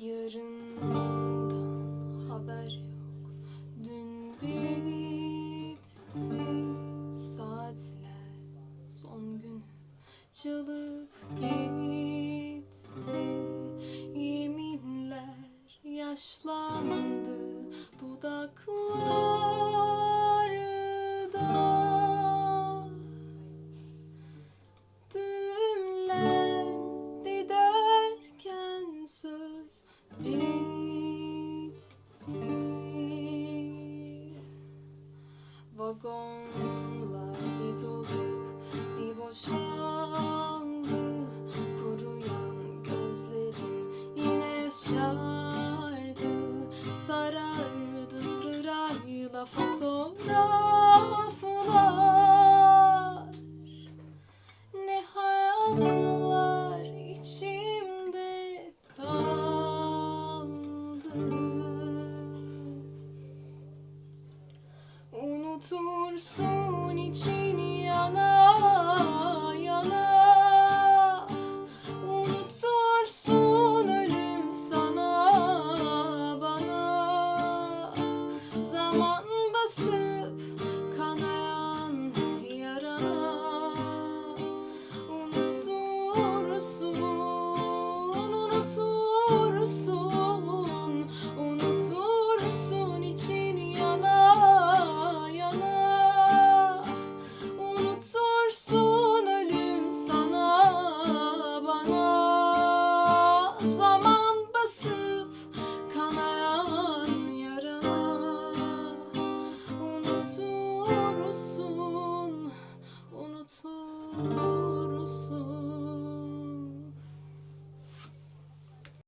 Yarından haber yok. Dün bitti saatler Son günü çalıp gitti. Yeminler yaşlandı dudaklarda Vagonlar bir dolup bir boşaldı Kuruyan gözlerim yine yaşardı Sarardı sırayla fotoğraflar. Ne hayatlar Unutursun içini yana yana. Unutursun ölüm sana bana. Zaman